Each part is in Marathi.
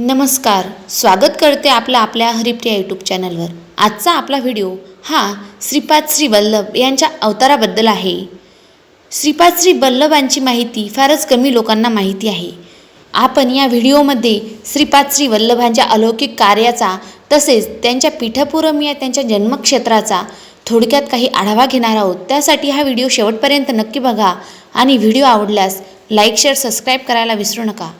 नमस्कार स्वागत करते आपला आपल्या हरिप्रिया यूट्यूब चॅनलवर आजचा आपला व्हिडिओ हा श्रीपाद श्री वल्लभ यांच्या अवताराबद्दल आहे. श्रीपाद श्री वल्लभांची माहिती फारच कमी लोकांना माहिती आहे. आपण या व्हिडिओमध्ये श्रीपाद श्री वल्लभांच्या अलौकिक कार्याचा तसेच त्यांच्या पीठपुरम या त्यांच्या जन्मक्षेत्राचा थोडक्यात काही आढावा घेणार आहोत. त्यासाठी हा व्हिडिओ शेवटपर्यंत नक्की बघा आणि व्हिडिओ आवडल्यास लाईक शेअर सबस्क्राईब करायला विसरू नका.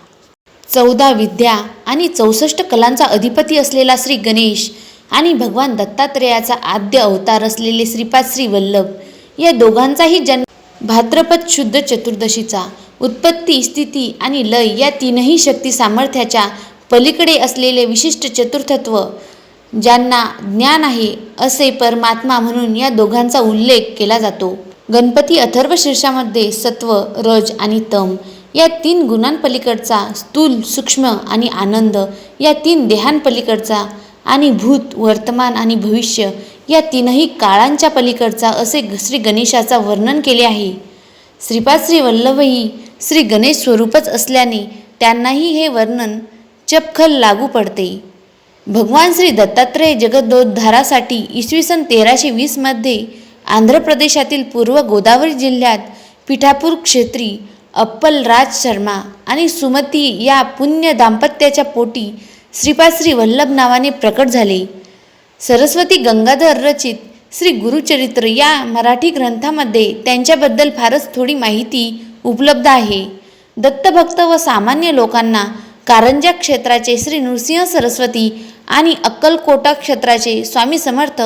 चौदा विद्या आणि चौसष्ट कलांचा अधिपती असलेला श्री गणेश आणि भगवान दत्तात्रेयाचा आद्य अवतार असलेले श्रीपाद श्री वल्लभ या दोघांचाही जन्म भाद्रपद शुद्ध चतुर्दशीचा. उत्पत्ती स्थिती आणि लय या तीनही शक्ती सामर्थ्याच्या पलीकडे असलेले विशिष्ट चतुर्थत्व ज्यांना ज्ञान आहे असे परमात्मा म्हणून या दोघांचा उल्लेख केला जातो. गणपती अथर्व शीर्षामध्ये सत्व रज आणि तम या तीन गुणांपलीकडचा स्थूल सूक्ष्म आणि आनंद या तीन देहांपलीकडचा आणि भूत वर्तमान आणि भविष्य या तीनही काळांच्या पलीकडचा असे श्री गणेशाचा वर्णन केले आहे. श्रीपाद श्री वल्लभही श्री गणेश स्वरूपच असल्याने त्यांनाही हे वर्णन चपखल लागू पडते. भगवान श्री दत्तात्रेय जगदोद्धारासाठी इसवी सन तेराशे वीसमध्ये आंध्र प्रदेशातील पूर्व गोदावरी जिल्ह्यात पिठापूर क्षेत्री अप्पल राज शर्मा आणि सुमती या पुण्य दाम्पत्याच्या पोटी श्रीपाद श्री वल्लभ नावाने प्रकट झाले. सरस्वती गंगाधर रचित श्री गुरुचरित्र या मराठी ग्रंथामध्ये त्यांच्याबद्दल फारच थोडी माहिती उपलब्ध आहे. दत्तभक्त व सामान्य लोकांना कारंजा क्षेत्राचे श्री नृसिंह सरस्वती आणि अक्कलकोटा क्षेत्राचे स्वामी समर्थ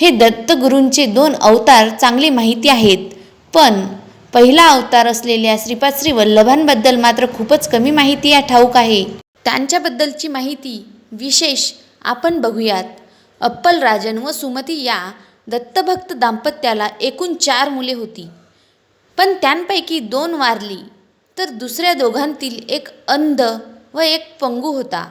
हे दत्तगुरूंचे दोन अवतार चांगली माहिती आहेत. पण पहिला अवतार असलेल्या श्रीपाद श्री वल्लभांबद्दल मात्र खूपच कमी माहिती या ठाऊक आहे. त्यांच्याबद्दलची माहिती विशेष आपण बघूयात. अप्पल राजन व सुमती या दत्तभक्त दाम्पत्याला एकूण चार मुले होती. पण त्यांपैकी दोन वारली तर दुसऱ्या दोघांतील एक अंध व एक पंगू होता.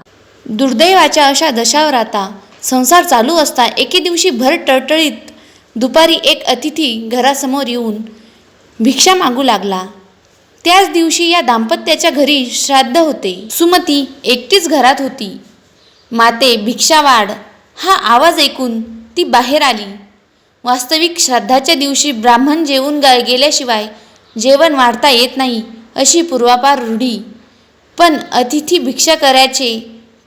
दुर्दैवाच्या अशा दशावर आता संसार चालू असता एके दिवशी भर टळटळीत दुपारी एक अतिथी घरासमोर येऊन भिक्षा मागू लागला. त्याच दिवशी या दाम्पत्याच्या घरी श्राद्ध होते. सुमती एकटीच घरात होती. माते भिक्षा वाढ हा आवाज ऐकून ती बाहेर आली. वास्तविक श्राद्धाच्या दिवशी ब्राह्मण जेवून गा गेल्याशिवाय जेवण वाढता येत नाही अशी पूर्वापार रूढी. पण अतिथी भिक्षा करायचे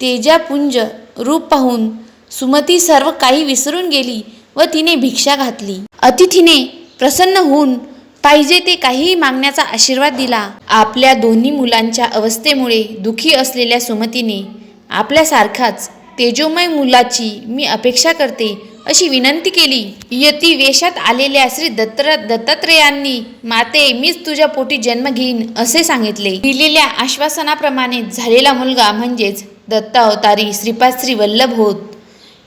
तेजापुंज रूप पाहून सुमती सर्व काही विसरून गेली व तिने भिक्षा घातली. अतिथीने प्रसन्न होऊन पाहिजे ते काहीही मागण्याचा आशीर्वाद दिला. आपल्या दोन्ही मुलांच्या अवस्थेमुळे दुखी असलेल्या सुमतीने आपल्यासारखाच तेजोमय मुलाची मी अपेक्षा करते अशी विनंती केली. यती वेशात आलेल्या श्री दत्त दत्तात्रेयांनी माते मीच तुझ्या पोटी जन्म घेईन असे सांगितले. दिलेल्या आश्वासनाप्रमाणे झालेला मुलगा म्हणजेच दत्तावतारी श्रीपाद श्री वल्लभ होत.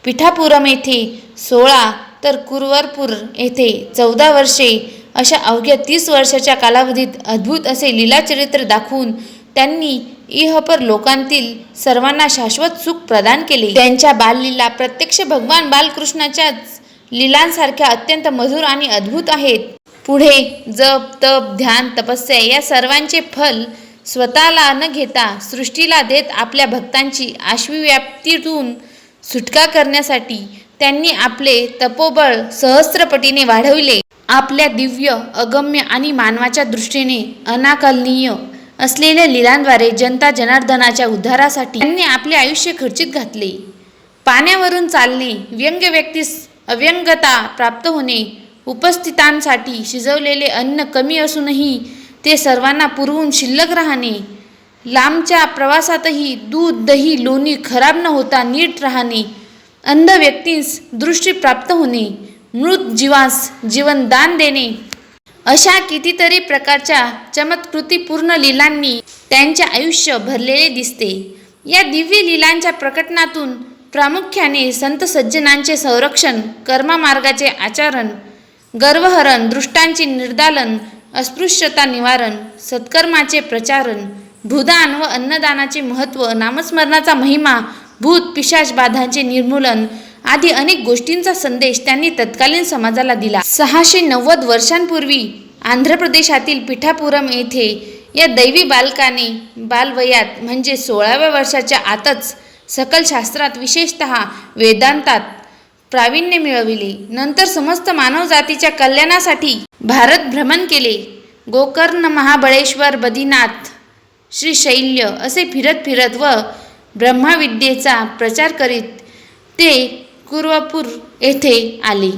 पिठापुरम येथे सोळा तर कुरवरपूर येथे चौदा वर्षे अशा अवघ्या तीस वर्षाच्या कालावधीत अद्भुत असे लीलाचरित्र दाखवून त्यांनी इहपर लोकांतील सर्वांना शाश्वत सुख प्रदान केले. त्यांच्या बाललीला प्रत्यक्ष भगवान बालकृष्णाच्याच लीलांसारख्या अत्यंत मधुर आणि अद्भुत आहेत. पुढे जप तप ध्यान तपस्या या सर्वांचे फल स्वतःला न घेता सृष्टीला देत आपल्या भक्तांची आश्वीव्याप्तीतून सुटका करण्यासाठी त्यांनी आपले तपोबळ सहस्त्रपटीने वाढविले. आपल्या दिव्य अगम्य आणि मानवाच्या दृष्टीने अनाकलनीय असलेल्या लीलांद्वारे जनता जनार्दनाच्या उद्धारासाठी त्यांनी आपले आयुष्य खर्चित घातले. पाण्यावरून चालणे व्यंग्य व्यक्तीस अव्यंगता प्राप्त होणे उपस्थितांसाठी शिजवलेले अन्न कमी असूनही ते सर्वांना पुरवून शिल्लक राहणे लांबच्या प्रवासातही दूध दही लोणी खराब न होता नीट राहणे अंध व्यक्तींस दृष्टी प्राप्त होणे मृत जीवास जीवनदान देणे. अशा कितीतरी प्रकारच्या चमत्कृतीपूर्ण लीलांनी त्यांचे आयुष्य भरलेले दिसते. या दिव्य लीलांच्या प्रकटनातून प्रामुख्याने संत सज्जनांचे संरक्षण कर्ममार्गाचे आचरण गर्वहरण दृष्टांचे निर्दालन अस्पृश्यता निवारण सत्कर्माचे प्रचारण भूदान व अन्नदानाचे महत्त्व नामस्मरणाचा महिमा भूत पिशाच बाधांचे निर्मूलन आदी अनेक गोष्टींचा संदेश त्यांनी तत्कालीन समाजाला दिला. सहाशे नव्वद वर्षांपूर्वी आंध्र प्रदेशातील पिठापुरम येथे या दैवी बालकाने बालवयात म्हणजे सोळाव्या वर्षाच्या आतच सकल शास्त्रात विशेषत वेदांतात प्रावीण्य मिळविले. नंतर समस्त मानवजातीच्या कल्याणासाठी भारत भ्रमण केले. गोकर्ण महाबळेश्वर बद्रीनाथ श्रीशैल्य असे फिरत फिरत व ब्रह्मविद्येचा प्रचार करीत ते कुरवापूर येथे आले.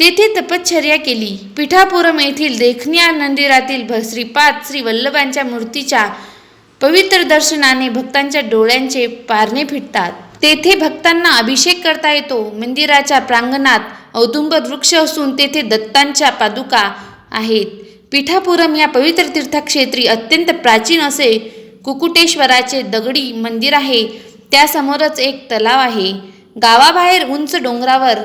तेथे तपश्चर्या केली. पिठापुरम येथील देखण्या मंदिरातील श्रीपाद श्री वल्लभांच्या मूर्तीच्या पवित्र दर्शनाने भक्तांच्या डोळ्यांचे पारणे फिटतात. तेथे भक्तांना अभिषेक करता येतो. मंदिराच्या प्रांगणात औदुंबर वृक्ष असून तेथे दत्तांच्या पादुका आहेत. पिठापुरम या पवित्र तीर्थक्षेत्री अत्यंत प्राचीन असे कुकुटेश्वराचे दगडी मंदिर आहे. त्यासमोरच एक तलाव आहे. गावाबाहेर उंच डोंगरावर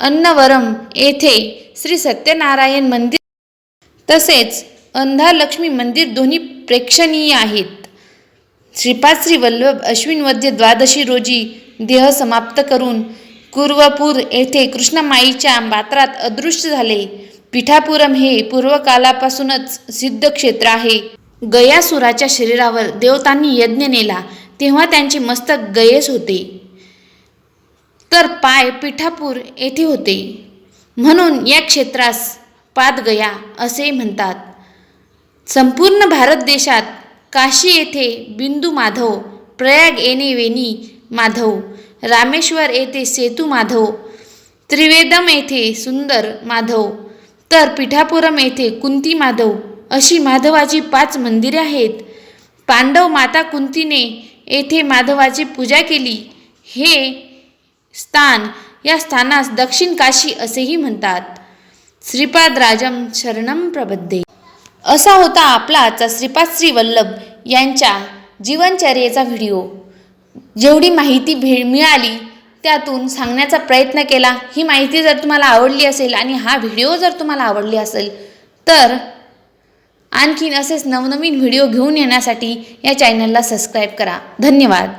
अन्नवरम येथे श्री सत्यनारायण मंदिर तसेच अंधालक्ष्मी मंदिर दोन्ही प्रेक्षणीय आहेत. श्रीपाद श्री वल्लभ अश्विन वद्य द्वादशी रोजी देह समाप्त करून कुर्वपूर येथे कृष्णमाईच्या पात्रात अदृश्य झाले. पिठापुरम हे पूर्वकालापासूनच सिद्ध क्षेत्र आहे. गयासुराच्या शरीरावर देवतांनी यज्ञ नेला तेव्हा त्यांचे मस्तक गयेस होते. तर पाय पिठापूर येथे होते. म्हणून या क्षेत्रास पादगया असे म्हणतात. संपूर्ण भारत देशात काशी येथे बिंदू माधव प्रयाग येणे वेणी माधव रामेश्वर येथे सेतू माधव त्रिवेदम येथे सुंदर माधव तर पिठापुरम येथे कुंती माधव अशी माधवाची पाच मंदिरे आहेत. पांडव माता कुंतीने येथे माधवाची पूजा केली. हे स्थान या स्थानास दक्षिण काशी असेही म्हणतात. श्रीपाद राजम शरणम प्रबद्धे. असा होता आपला आजचा श्रीपाद श्री वल्लभ यांच्या जीवनचर्येचा व्हिडिओ. जेवढी माहिती भे मिळाली त्यातून सांगण्याचा प्रयत्न केला. ही माहिती जर तुम्हाला आवडली असेल आणि हा व्हिडिओ जर तुम्हाला आवडली असेल तर आणखीन असेच नवनवीन व्हिडिओ घेऊन येण्यासाठी या चॅनलला सबस्क्राईब करा. धन्यवाद.